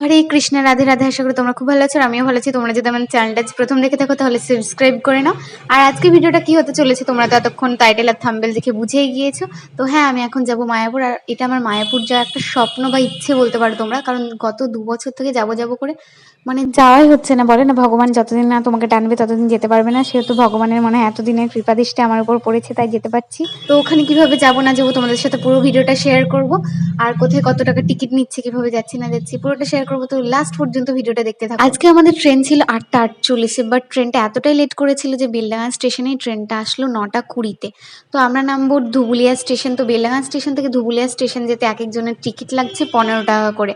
হরে কৃষ্ণ, রাধে রাধে, আশা করি তোমরা খুব ভালো আছো আমিও ভালো আছি। তোমরা যদি আমার চ্যানেলটা প্রথম দেখে থাকো তাহলে সাবস্ক্রাইব করে নাও। আর আজকে ভিডিওটা কি হতে চলেছে তোমরা তো এতক্ষণ টাইটেল আর থাম্বেল দেখে বুঝেই গিয়েছো। তো হ্যাঁ আমি এখন যাব মায়াপুর আর এটা আমার মায়াপুর যাওয়ার একটা স্বপ্ন বা ইচ্ছে বলতে পারো তোমরা। কারণ গত দু বছর থেকে যাব যাব করে মানে যাওয়াই হচ্ছে না। বলে না, ভগবান যতদিন না তোমাকে টানবে ততদিন যেতে পারবে না। সেহেতু ভগবানের মনে হয় এতদিনের কৃপাদৃষ্টি আমার উপর পড়েছে, তাই যেতে পারছি। তো ওখানে কীভাবে যাব না যাব তোমাদের সাথে পুরো ভিডিওটা শেয়ার করব। আর কোথায় কত টাকা টিকিট নিচ্ছে, কীভাবে যাচ্ছি না যাচ্ছি, পুরোটা শেয়ার করব, তো লাস্ট পর্যন্ত ভিডিওটা দেখতে থাকো আজকে আমাদের ট্রেন ছিল আটটা আটচল্লিশে বাট ট্রেনটা এতটাই লেট করেছিল যে বেলডাঙ্গা স্টেশনে ট্রেনটা আসলো নটা কুড়িতে। তো আমরা নামবো ধুবুলিয়া স্টেশন তো বেলডাঙ্গা স্টেশন থেকে ধুবুলিয়া স্টেশন যেতে এক একজনের টিকিট লাগছে পনেরো টাকা করে।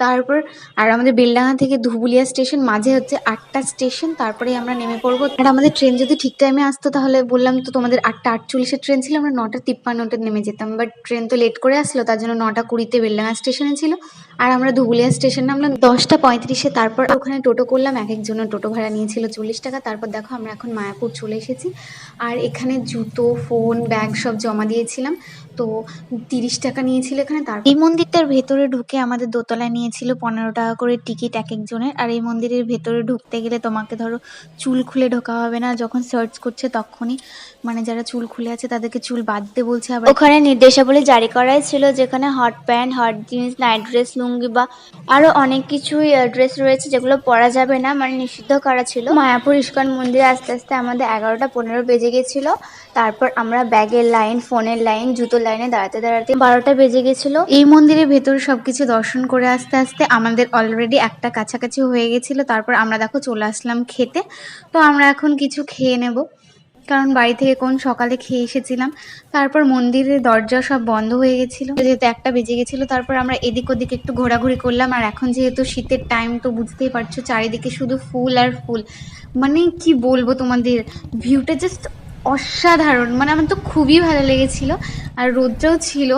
তারপর আর আমাদের বেলডাঙ্গা থেকে ধুবুলিয়া স্টেশন মাঝে হচ্ছে আটটা স্টেশন তারপরে আমরা নেমে পড়ব। আর আমাদের ট্রেন যদি ঠিক টাইমে আসতো তাহলে বললাম তো তোমাদের আটটা আটচল্লিশের ট্রেন ছিল, আমরা নটা তিপ্পান্নতে নেমে যেতাম। বাট ট্রেন তো লেট করে আসলো, তার জন্য নটা কুড়িতে বেলডাঙ্গা স্টেশনে ছিল। আর আমরা ধুবুলিয়া স্টেশন নামলাম দশটা পঁয়ত্রিশে। তারপর ওখানে টোটো করলাম এক একজনের টোটো ভাড়া নিয়েছিল চল্লিশ টাকা। তারপর দেখো আমরা এখন মায়াপুর চলে এসেছি। আর এখানে জুতো, ফোন, ব্যাগ সব জমা দিয়েছিলাম। তো তিরিশ টাকা নিয়েছিল এখানে। তার এই মন্দিরটার ভেতরে ঢুকে আমাদের দোতলায় নিয়েছিল পনেরো টাকা করে টিকিট এক একজনের। আর এই মন্দিরের ভেতরে ঢুকতে গেলে তোমাকে ধরো চুল খুলে ঢোকা হবে না, যখন সার্চ করছে তখনই। মানে যারা চুল খুলে আছে তাদেরকে চুল বাঁধতে বলছে আবার। ওখানে নির্দেশাবলী জারি করাই ছিল যেখানে hot pant hot jeans night dress lungi বা আরও অনেক কিছুই ড্রেস রয়েছে যেগুলো পরা যাবে না। মানে নিষিদ্ধ করা ছিল। মায়াপুর ইস্কন মন্দিরে আস্তে আস্তে আমাদের এগারোটা পনেরো বেজে গেছিল। তারপর আমরা ব্যাগের লাইন ফোনের লাইন জুতোর লাইনে দাঁড়াতে দাঁড়াতে বারোটা বেজে গেছিল। এই মন্দিরের ভেতরে সবকিছু দর্শন করে আস্তে আস্তে আমাদের অলরেডি একটা কাছাকাছি হয়ে গেছিল, তারপর আমরা দেখো চলে আসলাম খেতে। তো আমরা এখন কিছু খেয়ে নেব। কারণ বাড়ি থেকে কোন সকালে খেয়ে এসেছিলাম। তারপর মন্দিরের দরজা সব বন্ধ হয়ে গেছিল। যেহেতু একটা বেজে গেছিল, তারপর আমরা এদিক ওদিক একটু ঘোরাঘুরি করলাম। আর এখন যেহেতু শীতের টাইম তো বুঝতেই পারছ, চারিদিকে শুধু ফুল আর ফুল। মানে কি বলব তোমাদের ভিউটা জাস্ট অসাধারণ। মানে আমার তো খুবই ভালো লেগেছিল। আর রোদটাও ছিল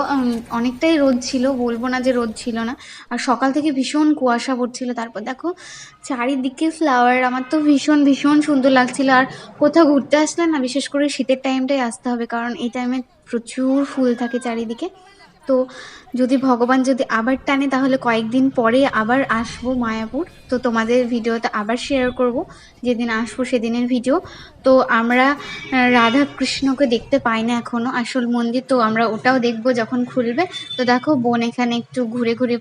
অনেকটাই রোদ ছিল, বলব না যে রোদ ছিল না। আর সকাল থেকে ভীষণ কুয়াশা পড়ছিল। তারপর দেখো, চারিদিকে ফ্লাওয়ার আমার তো ভীষণ ভীষণ সুন্দর লাগছিল। আর কোথাও ঘুরতে আসলে না, বিশেষ করে শীতের টাইমটাই আসতে হবে। কারণ এই টাইমে প্রচুর ফুল থাকে চারিদিকে। তো যদি ভগবান যদি আবার টানে, তাহলে কয়েকদিন পরে আবার আসব মায়াপুর। তো তোমাদের ভিডিওটা আবার শেয়ার করব, যেদিন আসব সেদিনের ভিডিও তো আমরা রাধা কৃষ্ণকে দেখতে পাই না এখনও আসল মন্দির তো আমরা ওটাও দেখব যখন খুলবে। তো দেখো, বোন এখানে একটু ঘুরে ঘুরে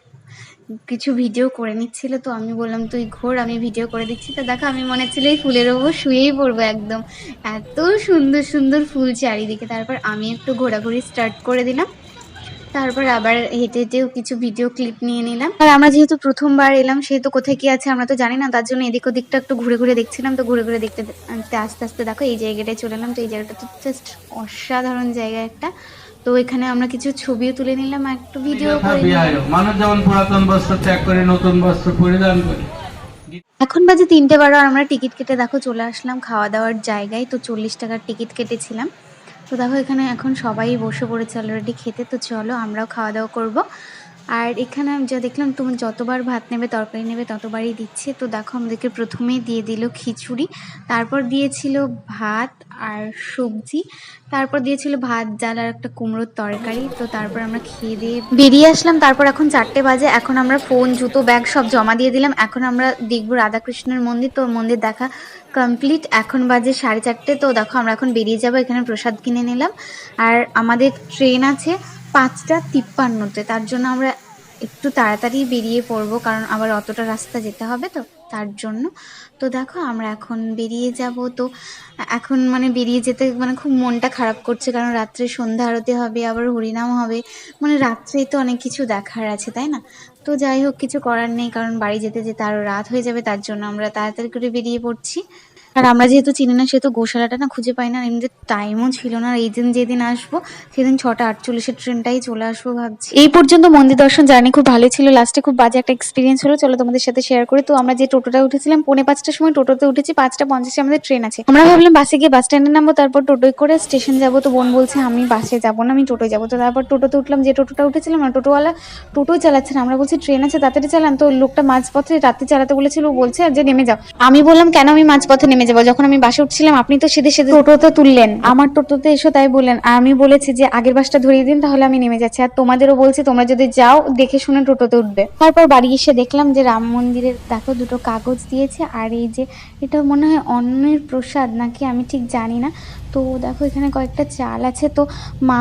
কিছু ভিডিও করে নিচ্ছিল। তো আমি বললাম, তুই ঘোর, আমি ভিডিও করে দিচ্ছি। তো দেখো, আমি মনে হচ্ছিল এই ফুলের ওপর শুয়েই পড়ব একদম। এত সুন্দর সুন্দর ফুল চারিদিকে। তারপর আমি একটু ঘোরাঘুরি স্টার্ট করে দিলাম। তারপর আবার হেঁটে হেঁটেও কিছু ভিডিও ক্লিপ নিয়ে নিলাম। আর আমরা যেহেতু প্রথমবার এলাম সেহেতু কোথায় কি আছে আমরা তো জানি না তার জন্য এদিক ওদিকটা একটু ঘুরে ঘুরে দেখছিলাম। তো ঘুরে ঘুরে দেখতে আস্তে আস্তে দেখো এই জায়গাটায় চলে এলাম। তো এই জায়গাটা তো জাস্ট অসাধারণ জায়গা একটা। তো এখানে আমরা কিছু ছবিও তুলে নিলাম আর একটু ভিডিও করে। মানুষ যেমন পুরাতন বস্ত্র ত্যাগ করে নতুন বস্ত্র পরিধান করে। এখন বাজে তিনটে বারো আর আমরা টিকিট কেটে দেখো চলে আসলাম খাওয়া দাওয়ার জায়গায়। তো চল্লিশ টাকার টিকিট কেটেছিলাম। তো দেখো, এখানে এখন সবাই বসে পড়েছে অলরেডি খেতে, তো চলো আমরাও খাওয়া দাওয়া করব। আর এখানে আমি যা দেখলাম তুমি যতবার ভাত নেবে, তরকারি নেবে, ততবারই দিচ্ছে। তো দেখো, আমাদেরকে প্রথমেই দিয়ে দিল খিচুড়ি। তারপর দিয়েছিল ভাত আর সবজি। তারপর দিয়েছিল ভাত, ডাল আর একটা কুমড়োর তরকারি। তো তারপর আমরা খেয়ে দিয়ে বেরিয়ে আসলাম। তারপর এখন চারটে বাজে। এখন আমরা ফোন, জুতো, ব্যাগ সব জমা দিয়ে দিলাম। এখন আমরা দেখব রাধাকৃষ্ণের মন্দির। তো মন্দির দেখা কমপ্লিট। এখন বাজে সাড়ে চারটে। তো দেখো, আমরা এখন বেরিয়ে যাব। এখানে প্রসাদ কিনে নিলাম। আর আমাদের ট্রেন আছে। পাঁচটা তিপ্পান্নতে। তার জন্য আমরা একটু তাড়াতাড়ি বেরিয়ে পড়ব, কারণ আবার অতটা রাস্তা যেতে হবে তো, তার জন্য। তো দেখো, আমরা এখন বেরিয়ে যাব। তো এখন মানে বেরিয়ে যেতে মানে খুব মনটা খারাপ করছে, কারণ রাত্রে সন্ধ্যা আরতি হবে, আবার হরিনাম হবে। মানে রাত্রেই তো অনেক কিছু দেখার আছে, তাই না? তো যাই হোক, কিছু করার নেই, কারণ বাড়ি যেতে যেতে আরও রাত হয়ে যাবে, তার জন্য আমরা তাড়াতাড়ি করে বেরিয়ে পড়ছি। আর আমরা যেহেতু চিনি না, সেহেতু গোশালাটা না খুঁজে পাই না। আর এমনিতে টাইমও ছিল না। এই দিন যেদিন আসব, সেদিন ছটা আটচল্লিশের ট্রেনটাই চলে আসব ভাবছি। এই পর্যন্ত মন্দির দর্শন জার্নি খুব ভালো ছিল। লাস্টে খুব বাজে একটা এক্সপিরিয়েন্স হলো। চলো তোমাদের সাথে শেয়ার করি। তো আমরা যে টোটোটা উঠেছিলাম, পৌনে পাঁচটার সময় টোটোতে উঠেছি। পাঁচটা পঞ্চাশে আমাদের ট্রেন আছে। আমরা ভাবলাম বাসে গিয়ে বাস স্ট্যান্ডে নামবো, তারপর টোটোয় করে স্টেশন যাব। তো বোন বলছে, আমি বাসে যাব না, আমি টোটোয় যাব। তো তারপর টোটোতে উঠলাম। যে টোটোটা উঠেছিলাম না টোটোওয়ালা টোটো চালাচ্ছে না। আমরা বলছি ট্রেন আছে, তাড়াতাড়ি চালান। তো লোকটা মাঝপথে রাত্রি চালাতে বলেছিল। বলছে যে নেমে যাও। আমি বললাম, কেন আমি মাঝপথে নেমে যাব। যখন আমি বাসে উঠছিলাম, আপনি তো সেদে সেদে টোটোতে তুললেন। আমার টোটোতে এসো তাই বললেন, আমি বলেছি যে আগের বাসটা ধরিয়ে দিন, তাহলে আমি নেমে যাচ্ছি। আর তোমাদেরও বলছি, তোমরা যদি যাও, দেখে শুনে টোটোতে উঠবে। তারপর বাড়ি এসে দেখলাম যে রাম মন্দিরের দেখো দুটো কাগজ দিয়েছে, আর এই যে এটা মনে হয় অন্নের প্রসাদ নাকি, আমি ঠিক জানি না। তো দেখো এখানে কয়েকটা চাল আছে। তো মা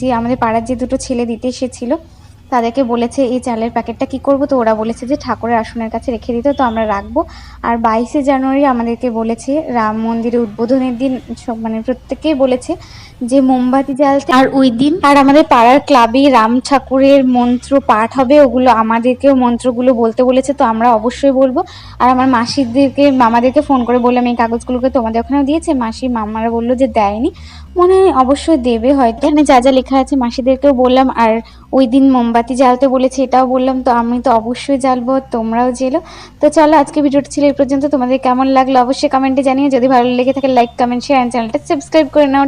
যে আমাদের পাড়ার যে দুটো ছেলে দিতে এসেছিল তাদেরকে বলেছে, এই চালের প্যাকেটটা কি করব? তো ওরা বলেছে যে, ঠাকুরের আসনের কাছে রেখে দিতে, তো আমরা রাখব। আর বাইশে জানুয়ারি আমাদেরকে বলেছে, রাম মন্দিরের উদ্বোধনের দিন, সব মানে প্রত্যেকেই বলেছে যে, মোমবাতি জ্বালতে আর ওই দিন আর আমাদের পাড়ার ক্লাবে রাম ঠাকুরের মন্ত্র পাঠ হবে, ওগুলো আমাদেরকেও মন্ত্রগুলো বলতে বলেছে, তো আমরা অবশ্যই বলব। আর আমার মাসিদেরকে, মামাদেরকে ফোন করে বললাম, এই কাগজগুলোকে তোমাদের ওখানেও দিয়েছে? মাসি, মামারা বলল যে, দেয়নি। মনে হয় অবশ্যই দেবে হয়তো। এখানে যা যা লেখা আছে, মাসিদেরকেও বললাম আর ওই দিন মোমবাতি জ্বালতে বলেছে, এটাও বললাম। তো আমি তো অবশ্যই জ্বালবো, তোমরাও জেলো তো চলো, আজকে ভিডিওটি ছিল এই পর্যন্ত। তোমাদের কেমন লাগল অবশ্যই কমেন্টে জানিয়ে যদি ভালো লেগে থাকে লাইক কমেন্ট শেয়ার চ্যানেলটা সাবস্ক্রাইব করে নাও।